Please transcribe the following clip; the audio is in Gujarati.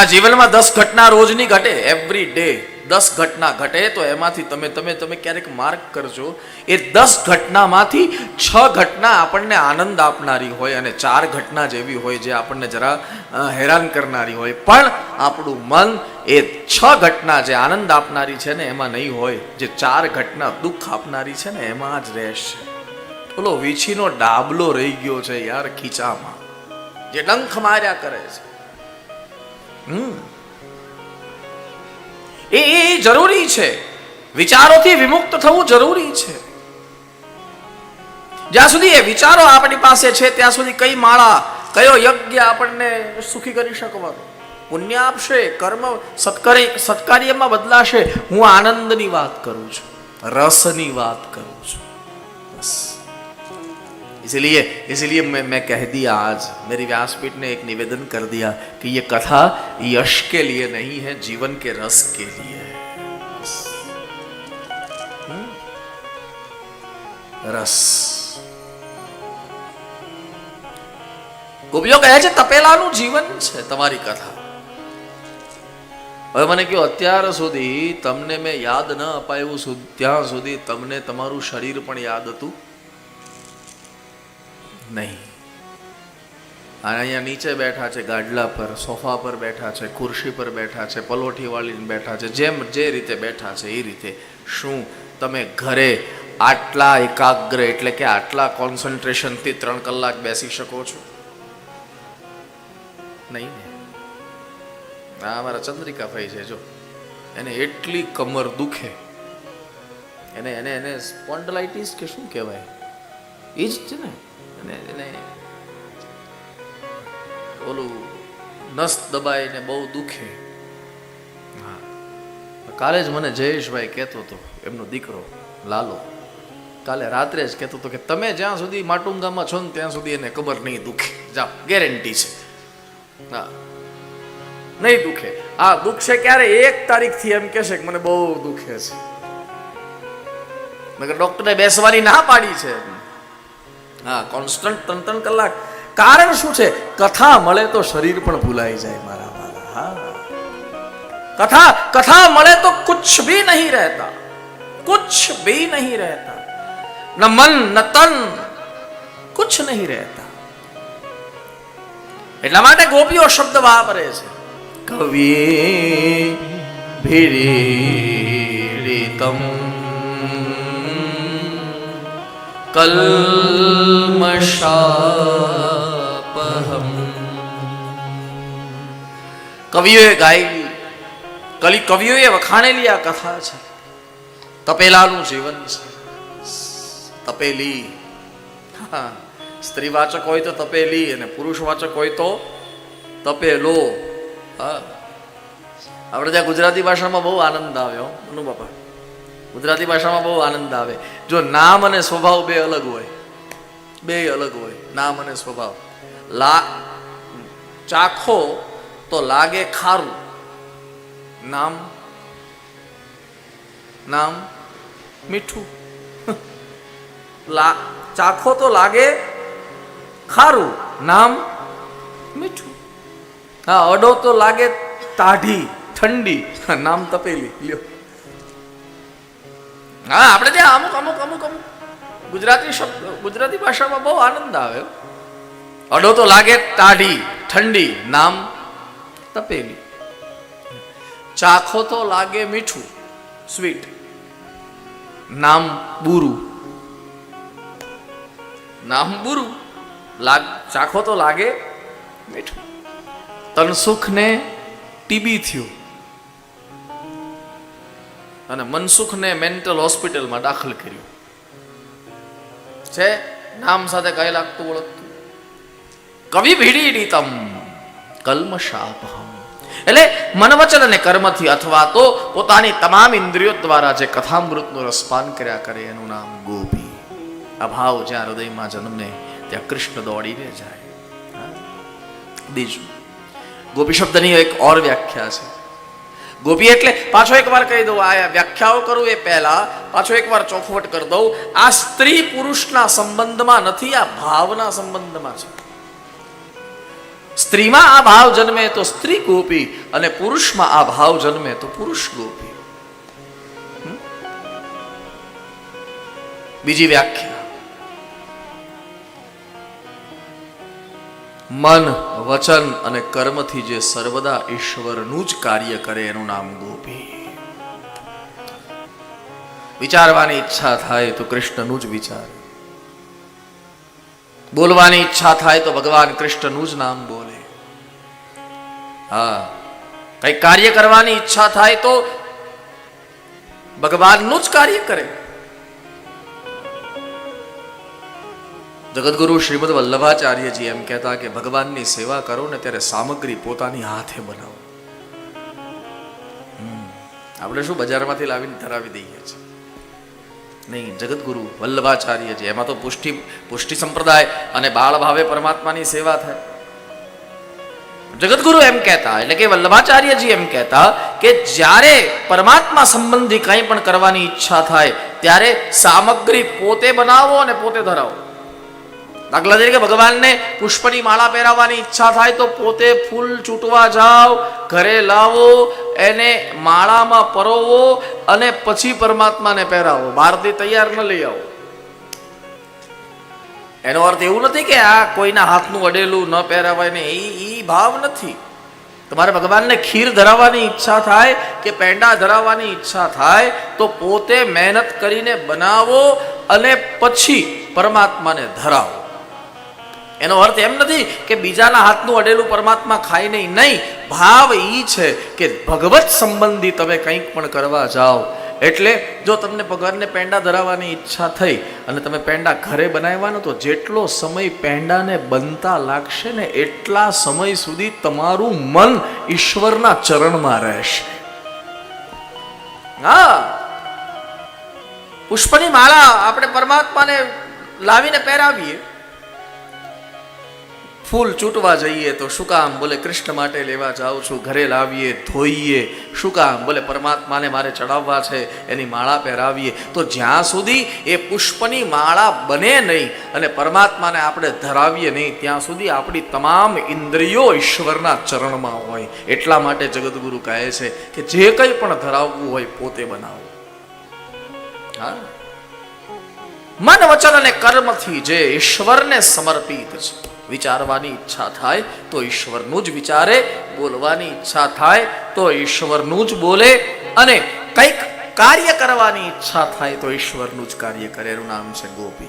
આપણા જીવનમાં દસ ઘટના રોજની ઘટે એવરી ડે દસ ઘટના ઘટે, તો એમાંથી તમે તમે તમે ક્યારેક માર્ક કરજો. એ દસ ઘટનામાંથી છ ઘટના આપણને આનંદ આપનારી હોય અને ચાર ઘટના જેવી હોય જે આપણને જરા હેરાન કરનારી હોય. પણ આપણું મન એ છ ઘટના જે આનંદ આપનારી છે ને, એમાં નહીં હોય. જે ચાર ઘટના દુઃખ આપનારી છે ને, એમાં જ રહેશે. ઓલો વીછીનો ડાબલો રહી ગયો છે યાર ખીચામાં. જે ડંખ માર્યા કરે છે. એ એ જરૂરી છે. વિચારોથી વિમુક્ત થવું જરૂરી છે. જ્યાં સુધી એ વિચારો આપણી પાસે છે, ત્યાં સુધી કઈ માળા, કયો યજ્ઞ આપણને સુખી કરી શકવાનો? પુણ્ય આપશે, કર્મ સત્કારી, સત્કાર્યમાં બદલાશે. હું આનંદની વાત કરું છું, રસની વાત કરું છું. બસ. इसलिए इसलिए मैं मैं कह दिया आज मेरी व्यासपीठ ने एक निवेदन कर दिया कि ये कथा यश के लिए नहीं है जीवन के रस के लिए है बस। हम्म? રસ ગોપીઓ કહે છે તપેલાનું જીવન છે તમારી કથા હવે મને કહો અત્યાર સુધી તમને મેં યાદ ન અપાયું સુ- ત્યાં સુધી તમને તમારું શરીર પણ યાદ હતું નહીં. અને અહીંયા નીચે બેઠા છે, ગાડલા પર, સોફા પર બેઠા છે, ખુરશી પર બેઠા છે, પલોઠી વાળીને બેઠા છે, જેમ જે રીતે બેઠા છે એ રીતે. શું તમે ઘરે આટલા એકાગ્ર એટલે કે આટલા કોન્સન્ટ્રેશનથી ત્રણ કલાક બેસી શકો છો? નહીં ને. આ અમારા ચંદ્રિકા ભાઈ છે, જો. એને એટલી કમર દુખે. એને એને એને સ્પોન્ડલાઇટિસ કે શું કહેવાય? એ જ છે ને. અને એને ઓલું નસ દબાઈને બહુ દુખે. હા. કાલે જ મને જયેશભાઈ કહેતો હતો, એમનો દીકરો, લાલો. કાલે રાત્રે જ કહેતો હતો કે તમે જ્યાં સુધી માટુંગામાં છો ને ત્યાં સુધી એને ખબર નહીં દુખે. જાઓ ગેરંટી છે. હા. નહીં દુખે. આ દુખશે ક્યારે? એક તારીખથી એમ કહેશે કે મને બહુ દુખે છે. નકર ડોક્ટરે બેસવાની ના પાડી છે. હા કોન્સ્ટન્ટ ત્રણ ત્રણ કલાક. કારણ શું છે? કથા મળે તો શરીર પણ ભૂલાઈ જાય મારા મારા. હા. કથા કથા મળે તો કુછ ભી નહીં રહેતા. કુછ ભી નહીં રહેતા. ન મન, ન તન, કુછ નહીં રહેતા. એટલા માટે ગોપીઓ શબ્દ વાપરે છે. કવિ ભીડીતમ કલ્મષાપહમ કવિઓએ ગાયેલી કલી કવિઓએ વખાણેલી આ કથા છે તપેલાનું જીવન છે તપેલી હા સ્ત્રી વાચક હોય તો તપેલી અને પુરુષ વાચક હોય તો તપેલો આપણે ત્યાં ગુજરાતી ભાષામાં બહુ આનંદ આવ્યો અનુ બાપા ગુજરાતી ભાષામાં બહુ આનંદ આવે. જો નામ અને સ્વભાવ બે અલગ હોય બે અલગ હોય, નામ અને સ્વભાવ. લા, ચાખો તો લાગે ખારું. નામ નામ મીઠું. લા, ચાખો તો લાગે ખારું. નામ મીઠું. હા, અડો તો લાગે તાઢી, ઠંડી. નામ તપેલી, લ્યો. હા, આપણે ત્યાં અમુક અમુક અમુક અમુક. ગુજરાતી શબ્દ, ગુજરાતી ભાષામાં બહુ આનંદ આવે અડો તો લાગે ટાઢી ઠંડી, નામ તપેલી. ચાખો તો લાગે મીઠું, સ્વીટ. નામ બુરુ. નામ બુરુ, લાગ, ચાખો તો લાગે મીઠું. તનસુખને ટીબી થયું. અને મનસુખને મેન્ટલ હોસ્પિટલમાં દાખલ કર્યું. છે, નામ સાથે કઈ લાગતું ઓળખતું. કવિ ભીડીડીતમ, કલ્મશાપહમ. એટલે મન વચન અને કર્મથી અથવા તો પોતાની તમામ ઇન્દ્રિયો દ્વારા જે કથામૃતનું રસપાન કર્યા કરે, એનું નામ ગોપી. અભાવ જ્યાં હૃદયમાં જન્મે, ત્યાં કૃષ્ણ દોડીને જાય. બીજું. ગોપી શબ્દની એક ઓર વ્યાખ્યા છે. ગોપી એટલે પાછો એકવાર કહી દઉં, આ વ્યાખ્યાઓ કરું એ પહેલા, પાછો એકવાર ચોખવટ કરી દઉં. આ સ્ત્રી પુરુષના સંબંધમાં નથી, આ ભાવના સંબંધમાં છે. સ્ત્રીમાં આ ભાવ જન્મે તો સ્ત્રી ગોપી અને પુરુષમાં આ ભાવ જન્મે તો પુરુષ ગોપી. બીજી વ્યાખ્યા. મન, વચન અને કર્મથી જે સર્વદા ઈશ્વરનું જ કાર્ય કરે એનું નામ ગોપી. વિચારવાની ઈચ્છા થાય તો કૃષ્ણનું જ વિચારે. બોલવાની ઈચ્છા થાય તો ભગવાન કૃષ્ણનું જ નામ બોલે. હા, કઈ કાર્ય કરવાની ઈચ્છા થાય તો ભગવાનનું જ કાર્ય કરે. જગદગુરુ શ્રીમદ વલ્લભાચાર્યજી એમ કહેતા કે ભગવાનની સેવા કરો ને ત્યારે સામગ્રી પોતાની હાથે બનાવો. આપણે શું બજારમાંથી લાવીને ધરાવી દઈએ છીએ? નહીં જગતગુરુ વલ્લભાચાર્યજી, એમાં તો પુષ્ટિ પુષ્ટિ સંપ્રદાય અને બાળ ભાવે પરમાત્માની સેવા થાય. જગતગુરુ એમ કહેતા, એટલે કે વલ્લભાચાર્યજી એમ કહેતા કે જ્યારે પરમાત્મા સંબંધી કંઈ પણ કરવાની ઈચ્છા થાય, ત્યારે સામગ્રી પોતે બનાવો અને પોતે ધરાવો. દાખલા તરીકે ભગવાનને પુષ્પની માળા પહેરાવવાની ઈચ્છા થાય તો પોતે ફૂલ ચૂંટવા જાઓ, ઘરે લાવો, એને માળામાં પરોવો અને પછી પરમાત્માને પહેરાવો. બહારથી તૈયાર ન લઈ આવો. એનો અર્થ એવું નથી કે આ કોઈના હાથનું અડેલું ન પહેરાવાય ને એ એ ભાવ નથી. તમારે ભગવાનને ખીર ધરાવવાની ઈચ્છા થાય કે પેંડા ધરાવવાની ઈચ્છા થાય તો પોતે મહેનત કરીને બનાવો અને પછી પરમાત્માને ધરાવો. એનો અર્થ એમ નથી કે બીજાના હાથનું અડેલું પરમાત્મા ખાય નહીં. નહીં, ભાવ એ છે કે ભગવત સંબંધી તમે કંઈક પણ કરવા જાઓ. એટલે જો તમને પગારને પેંડા ધરાવવાની ઈચ્છા થઈ અને તમે પેંડા ઘરે બનાવવાનો તો જેટલો સમય પેંડાને બનતા લાગશે ને એટલા સમય સુધી તમારું મન ઈશ્વરના ચરણમાં રહેશે. હા. પુષ્પની માળા આપણે પરમાત્માને લાવીને પહેરાવીએ. ફૂલ ચૂંટવા જઈએ તો શું કામ? બોલે, કૃષ્ણ માટે લેવા જાઉં છું, ઘરે લાવીએ, ધોઈએ. શું કામ? બોલે, પરમાત્માને મારે ચડાવવા છે, એની માળા પહેરાવીએ. તો જ્યાં સુધી એ પુષ્પની માળા બને નહીં અને પરમાત્માને આપણે ધરાવીએ નહીં, ત્યાં સુધી આપણી તમામ ઇન્દ્રિયો ઈશ્વરના ચરણમાં હોય. એટલા માટે જગતગુરુ કહે છે કે જે કંઈ પણ ધરાવવું હોય પોતે બનાવો. હા? મન, વચન અને કર્મથી જે ઈશ્વરને સમર્પિત છે. વિચારવાની ઈચ્છા થાય તો ઈશ્વરનું જ વિચારે, બોલવાની ઈચ્છા થાય તો ઈશ્વરનું જ બોલે અને કંઈક કાર્ય કરવાની ઈચ્છા થાય તો ઈશ્વરનું જ કાર્ય કરે. એનું નામ છે ગોપી.